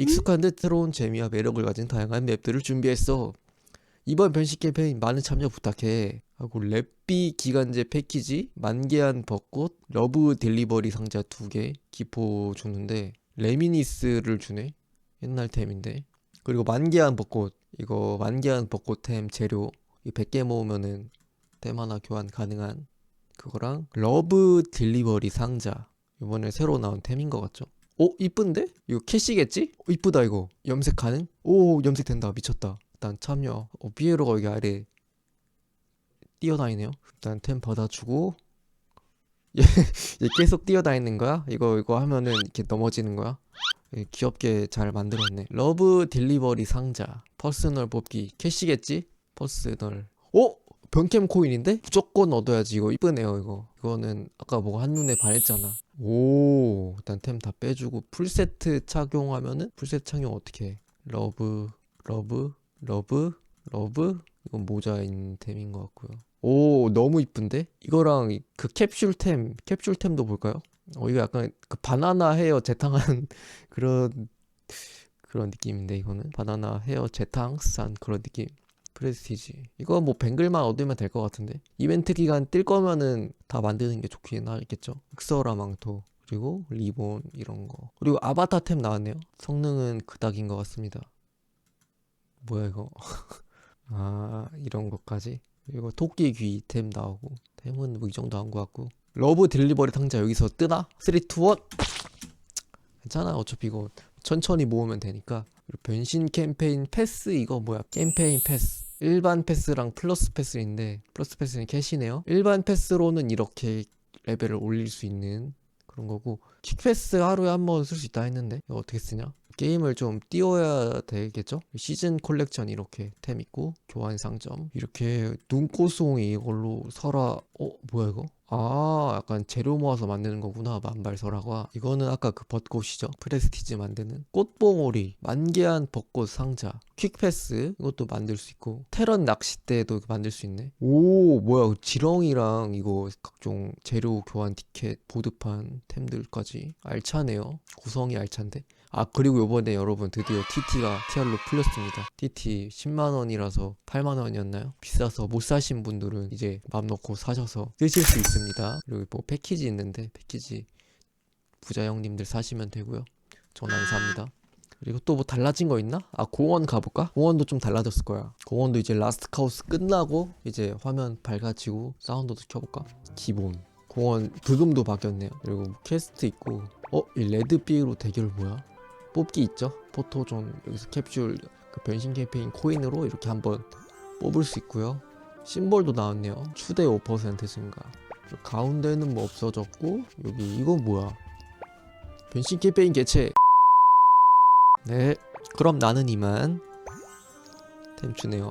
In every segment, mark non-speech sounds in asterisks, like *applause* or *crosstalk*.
익숙한 듯 새로운 재미와 매력을 가진 다양한 맵들을 준비했어. 이번 변신 캠페인 많은 참여 부탁해. 하고 랩비 기간제 패키지, 만개한 벚꽃, 러브 딜리버리 상자 두 개, 기포 주는데 레미니스를 주네. 옛날 템인데. 그리고 만개한 벚꽃, 이거 만개한 벚꽃 템 재료 이 100개 모으면은 템 하나 교환 가능한 그거랑 러브 딜리버리 상자 이번에 새로 나온 템인 것 같죠? 오 이쁜데? 이거 캐시겠지? 어, 이쁘다 이거 염색 가능? 오 염색 된다 미쳤다 일단 참여 어 피에로가 여기 아래 뛰어다니네요 일단 템 받아주고 얘, 얘 계속 뛰어다니는 거야? 이거 이거 하면은 이렇게 넘어지는 거야? 예, 귀엽게 잘 만들었네 러브 딜리버리 상자 퍼스널 뽑기 캐시겠지? 퍼스널 오! 변캠 코인인데? 무조건 얻어야지. 이거 이쁘네요 이거. 이거는 아까 뭐가 한눈에 반했잖아. 오 일단 템 다 빼주고 풀세트 착용하면은 풀세트 착용 어떻게 해? 러브 러브 러브 러브? 이건 모자인 템인 것 같고요. 오 너무 이쁜데? 이거랑 이- 그 캡슐템 캡슐템도 볼까요? 어 이거 약간 그 바나나 헤어 재탕한 *laughs* 그런 그런 느낌인데 이거는? 바나나 헤어 재탕한 그런 느낌 프레스티지. 이거 뭐 뱅글만 얻으면 될 것 같은데? 이벤트 기간 뜰 거면은 다 만드는 게 좋긴 하겠죠. 흑서라 망토 그리고 리본 이런 거. 그리고 아바타 템 나왔네요. 성능은 그닥인 것 같습니다. 뭐야 이거? *laughs* 아 이런 것까지? 그리고 토끼 귀 템 나오고. 템은 뭐 이 정도 한 것 같고. 러브 딜리버리 상자 여기서 뜨나? 3, 2, 1 괜찮아. 어차피 이거 천천히 모으면 되니까. 변신 캠페인 패스 이거 뭐야? 캠페인 패스 일반 패스랑 플러스 패스인데 플러스 패스는 캐시네요. 일반 패스로는 이렇게 레벨을 올릴 수 있는 그런 거고 킥패스 하루에 한 번 쓸 수 있다 했는데 이거 어떻게 쓰냐? 게임을 좀 띄워야 되겠죠? 시즌 콜렉션 이렇게 템 있고 교환 상점 이렇게 눈꽃송이 이걸로 설아 어 뭐야 이거 아 약간 재료 모아서 만드는 거구나 만발설화가 이거는 아까 그 벚꽃이죠. 프레스티지 만드는. 꽃봉오리 만개한 벚꽃 상자 퀵패스 이것도 만들 수 있고 테런 낚싯대도 만들 수 있네. 오 뭐야 지렁이랑 이거 각종 재료 교환 티켓 보드판 템들까지 알차네요. 구성이 알찬데 아 그리고 요번에 여러분 드디어 TT가 TR로 풀렸습니다 TT 10만원이라서 8만원이었나요? 비싸서 못 사신 분들은 이제 맘 놓고 사셔서 쓰실 수 있습니다 그리고 뭐 패키지 있는데 패키지 부자 형님들 사시면 되고요 전 안 삽니다 그리고 또 뭐 달라진 거 있나? 아 공원 가볼까? 공원도 좀 달라졌을 거야 공원도 이제 라스트 카우스 끝나고 이제 화면 밝아지고 사운드도 켜볼까? 기본 공원 브금도 바뀌었네요 그리고 뭐 퀘스트 있고 어? 이 레드비로 대결 뭐야? 뽑기 있죠? 포토존 여기서 캡슐 그 변신 캠페인 코인으로 이렇게 한번 뽑을 수 있고요. 심볼도 나왔네요. 추대 5% 증가. 가운데는 뭐 없어졌고 여기 이건 뭐야? 변신 캠페인 개최. 네 그럼 나는 이만. 템 주네요.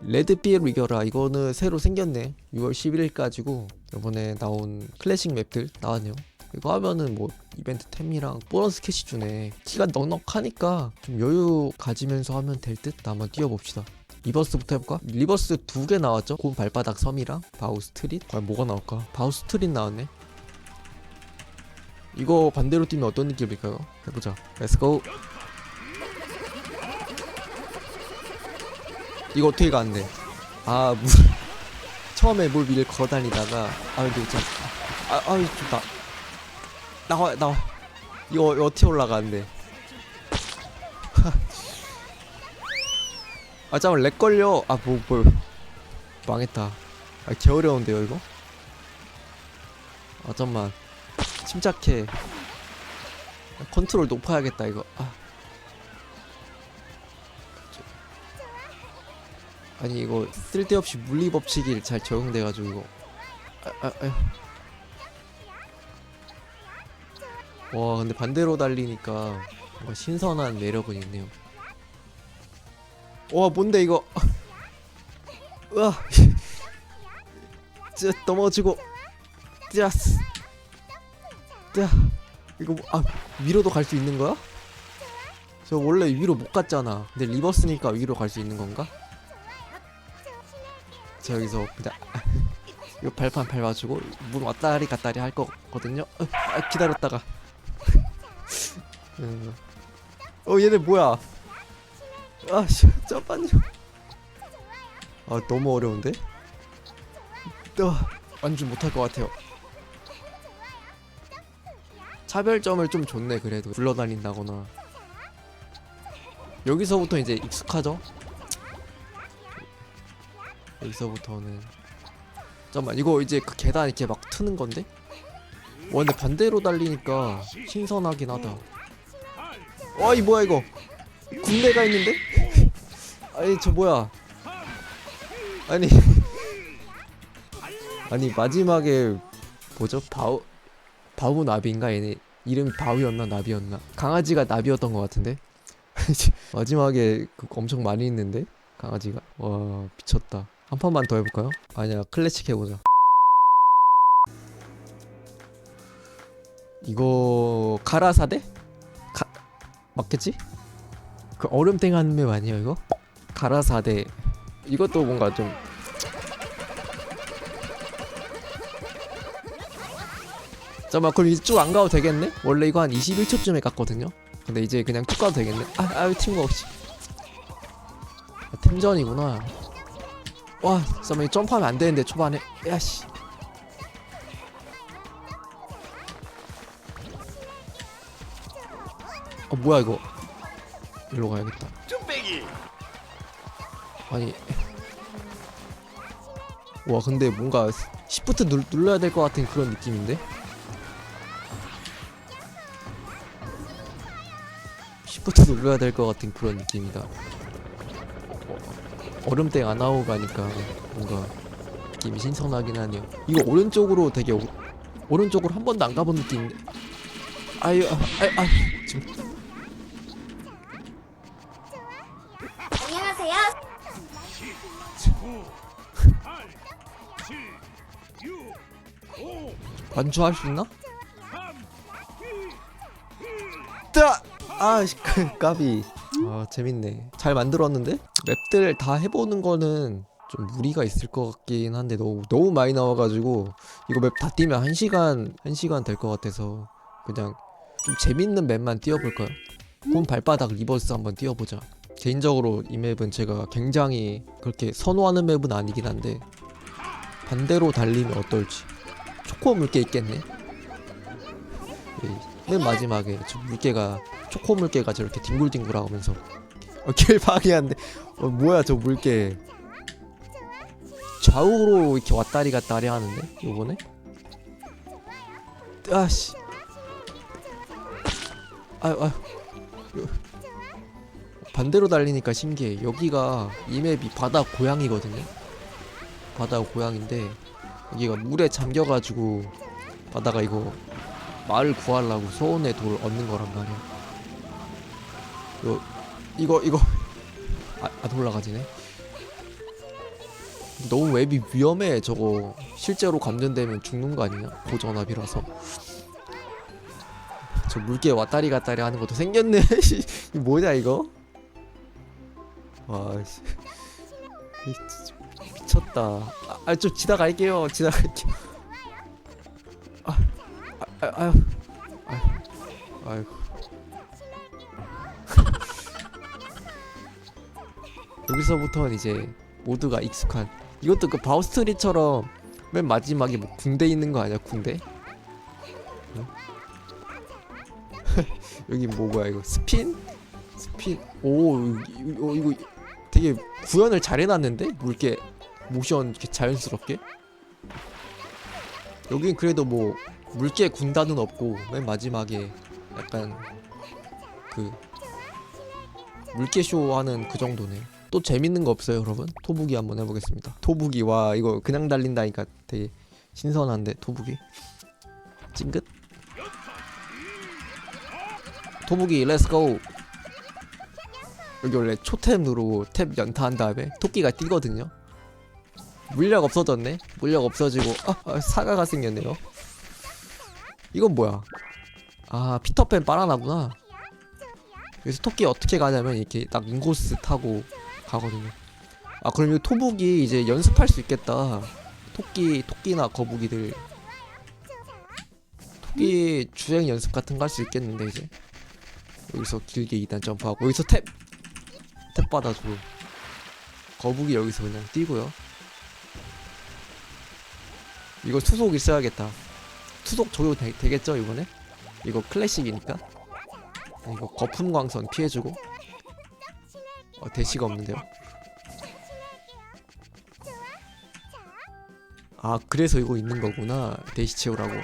레드비엘 이겨라. 이거는 새로 생겼네. 6월 11일까지고 이번에 나온 클래식 맵들 나왔네요 이거 하면은 뭐 이벤트 템이랑 보너스 캐시 주네 키가 넉넉하니까 좀 여유 가지면서 하면 될 듯 한번 뛰어봅시다 리버스부터 해볼까? 리버스 두 개 나왔죠? 곰 발바닥 섬이랑 바우 스트릿 과연 뭐가 나올까? 바우 스트릿 나왔네 이거 반대로 뛰면 어떤 느낌일까요? 해보자 렛츠고 이거 어떻게 가는데 아 무... *laughs* 처음에 뭘 위를 걸어다니다가 아 근데 진짜 아, 아. 나와 나와. 이거, 어떻게 올라가는데? *laughs* 아 잠깐 렉 걸려. 아뭐 뭘 망했다. 아 개어려운데요 이거? 아 잠만. 침착해. 컨트롤 높아야겠다 이거. 아. 아니 이거 쓸데없이 물리 법칙이 잘 적용돼가지고 이거. 아, 아, 아 와 근데 반대로 달리니까 뭔가 신선한 매력은 있네요. 와 뭔데 이거? *laughs* 으아 쯔 넘어지고. 쯔스 쯔 이거 뭐- 아 위로도 갈 수 있는 거야? 저 원래 위로 못 갔잖아. 근데 리버스니까 위로 갈 수 있는 건가? 자 여기서 그냥 *laughs* 이거 발판 밟아주고 문 왔다리 갔다리 할 거거든요. 어, 아, 기다렸다가 음, 어 얘네 뭐야? 아씨 잠깐만요 아 너무 어려운데? 어, 완전 못할 것 같아요. 차별점을 좀 줬네 그래도. 굴러다닌다거나. 여기서부터 이제 익숙하죠? 여기서부터는. 잠깐만 이거 이제 그 계단 이렇게 막 트는 건데? 와 근데 반대로 달리니까 신선하긴 하다 와이 뭐야 이거? 군대가 있는데? *laughs* 아니 저 뭐야? 아니. *laughs* 아니 마지막에 뭐죠? 바우 바우 나비인가? 얘네 이름이 바우였나 나비였나? 강아지가 나비였던 것 같은데? *laughs* 마지막에 그 엄청 많이 있는데? 강아지가? 와 미쳤다. 한 판만 더 해볼까요? 아니야 클래식 해보자. 이거 가라사대? 가 맞겠지? 그 얼음땡 하는 맵 아니에요 이거? 가라사대 이것도 뭔가 좀 잠깐만 그럼 이제 쭉 안 가도 되겠네? 원래 이거 한 21초쯤에 갔거든요? 근데 이제 그냥 쭉 가도 되겠네? 아, 아유 팀거 없이 아, 팀전이구나 와 잠깐만 점프하면 안 되는데 초반에 야씨 뭐야 이거? 일로 가야겠다. 아니. 와 근데 뭔가 시프트 눌, 눌러야 될 것 같은 그런 느낌인데? 시프트 눌러야 될 것 같은 그런 느낌이다. 어, 얼음땡 안 나오고 가니까 뭔가 느낌이 신선하긴 하네요. 이거 오른쪽으로 되게 오, 오른쪽으로 한 번도 안 가본 느낌인데. 아유 아, 아, 아 지금 완주할 수 있나? 따! 아, 씨, 그, 까비. 아, 재밌네. 잘 만들었는데? 맵들 다 해보는 거는 좀 무리가 있을 것 같긴 한데 너무 너무 많이 나와가지고 이거 맵 다 뛰면 한 시간 한 시간 될 것 같아서 그냥 좀 재밌는 맵만 뛰어볼까요? 곰 발바닥 리버스 한번 뛰어보자. 개인적으로 이 맵은 제가 굉장히 그렇게 선호하는 맵은 아니긴 한데 반대로 달리면 어떨지. 초코 물개 있겠네. 이맨 마지막에 저 물개가 초코 물개가 저렇게 뒹굴뒹굴 하면서. 어, 길 방해한데 어, 뭐야 저 물개. 좌우로 이렇게 왔다리 갔다리 하는데 요번에? 아씨. 아유 아유 요- 반대로 달리니까 신기해. 여기가 이 맵이 바다 고향이거든요. 바다 고향인데 여기가 물에 잠겨가지고 바다가 이거 말을 구하려고 소원의 돌을 얻는 거란 말이야. 요 이거 이거 아, 안 올라가지네. 너무 웹이 위험해 저거 실제로 감전되면 죽는 거 아니냐? 고전압이라서. 저 물개 왔다리 갔다리 하는 것도 생겼네. *laughs* 씨, 이거 뭐냐 이거? 와 씨. 미쳤다. 아 좀 지나갈게요. 지나갈게요. 아, 아, 아유, 아유, 아이고. 여기서부터는 이제 모두가 익숙한. 이것도 그 바우스트리처럼 맨 마지막에 뭐 군대 있는 거 아니야? 군대? 응? *laughs* 여기 뭐 뭐야 이거 스핀? 스핀? 오 이거, 이거 되게 구현을 잘 해놨는데 물개 모션 이렇게 자연스럽게. 여긴 그래도 뭐 물개 군단은 없고 맨 마지막에 약간 그 물개 쇼 하는 그 정도네. 또 재밌는 거 없어요, 여러분? 토부기 한번 해보겠습니다. 토부기 와 이거 그냥 달린다니까 되게 신선한데 토부기. 찡긋. 토부기 렛츠고. 여기 원래 누르고 탭 연타한 다음에 토끼가 뛰거든요. 물약 없어졌네. 물약 없어지고 아, 아 사과가 생겼네요. 이건 뭐야? 아 피터팬 바나나구나. 그래서 토끼 어떻게 가냐면 이렇게 딱 인코스 타고 가거든요. 아 그럼 이 토북이 이제 연습할 수 있겠다. 토끼 토끼나 거북이들 토끼 주행 연습 같은 거 할 수 있겠는데 이제 여기서 길게 2단 점프하고 여기서 탭! 탭 받아주고 거북이 여기서 그냥 뛰고요 이거 투속 있어야겠다. 투속 적용 되, 되겠죠 이번에? 이거 클래식이니까. 이거 거품 광선 피해주고. 어, 대시가 없는데요. 아 그래서 이거 있는 거구나. 대시 채우라고.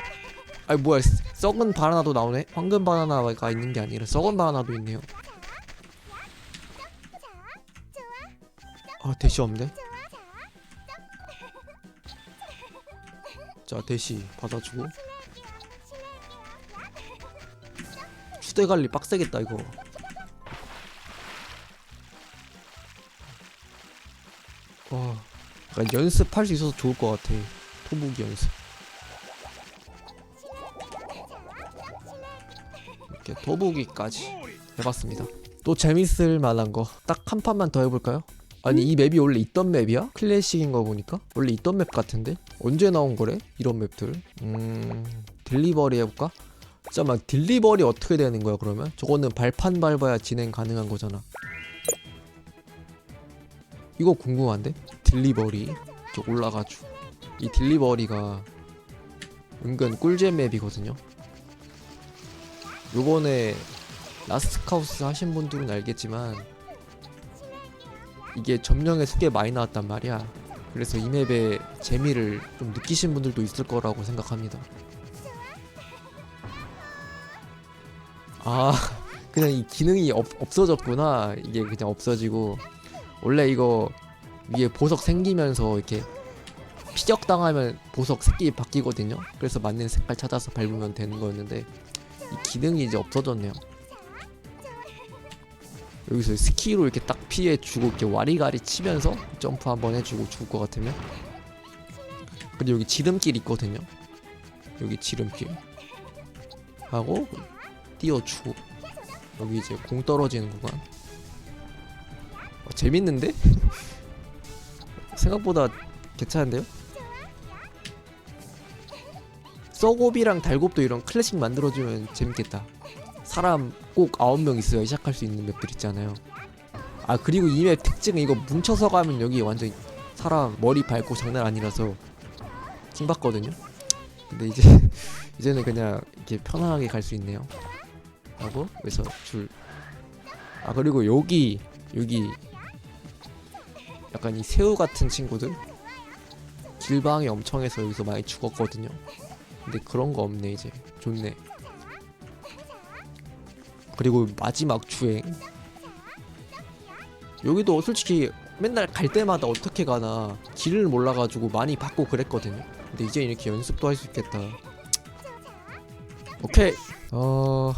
아니 뭐야 썩은 바나나도 나오네? 황금 바나나가 있는 게 아니라 썩은 바나나도 있네요. 아 대시 없네 자 대시 받아주고. 추대 관리 빡세겠다 이거. 와 약간 연습할 수 있어서 좋을 것 같아. 토북이 연습. 이렇게 토북이까지 해봤습니다. 또 재밌을 만한 거 딱 한 판만 더 해볼까요? 아니 이 맵이 원래 있던 맵이야? 클래식인 거 보니까 원래 있던 맵 같은데 언제 나온 거래? 이런 맵들 음 딜리버리 해볼까? 잠깐만 딜리버리 어떻게 되는 거야 그러면? 저거는 발판 밟아야 진행 가능한 거잖아 이거 궁금한데? 딜리버리 이렇게 올라가지고 이 딜리버리가 은근 꿀잼 맵이거든요 요번에 라스트 카우스 하신 분들은 알겠지만 이게 점령에 속에 많이 나왔단 말이야. 그래서 이 맵의 재미를 좀 느끼신 분들도 있을 거라고 생각합니다. 아 *laughs* 그냥 이 기능이 없, 없어졌구나. 이게 그냥 없어지고. 원래 이거 위에 보석 생기면서 이렇게 피격 당하면 보석 색깔이 바뀌거든요. 그래서 맞는 색깔 찾아서 밟으면 되는 거였는데 이 기능이 이제 없어졌네요 여기서 스키로 이렇게 딱 피해주고 이렇게 와리가리 치면서 점프 한번 해주고 죽을 것 같으면. 그리고 여기 지름길 있거든요. 여기 지름길. 하고 띄워주고. 여기 이제 공 떨어지는 구간 어, 재밌는데? *laughs* 생각보다 괜찮은데요? 썩옵이랑 달곱도 이런 클래식 만들어주면 재밌겠다. 사람 꼭 9명 있어야 시작할 수 있는 맵들 있잖아요. 아 그리고 이 맵 특징은 이거 뭉쳐서 가면 여기 완전 사람 머리 밟고 장난 아니라서 킹받거든요. 근데 이제 *laughs* 이제는 그냥 이렇게 편안하게 갈 수 있네요. 하고 여기서 줄 아 그리고 여기 여기 약간 이 새우 같은 친구들? 길방이 엄청 해서 여기서 많이 죽었거든요. 근데 그런 거 없네 이제. 좋네 그리고 마지막 주행 여기도 솔직히 맨날 갈 때마다 어떻게 가나 길을 몰라가지고 많이 받고 그랬거든요 근데 이제 이렇게 연습도 할 수 있겠다 오케이 어...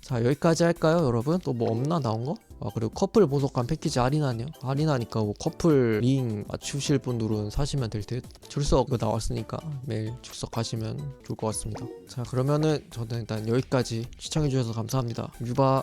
자 여기까지 할까요 여러분? 또 뭐 없나 나온 거? 아 그리고 커플 보석관 패키지 할인하네요 할인하니까 뭐 커플 링 맞추실 분들은 사시면 될 듯. 출석 나왔으니까 매일 출석하시면 좋을 것 같습니다. 자 그러면은 저는 일단 여기까지 시청해주셔서 감사합니다. 유바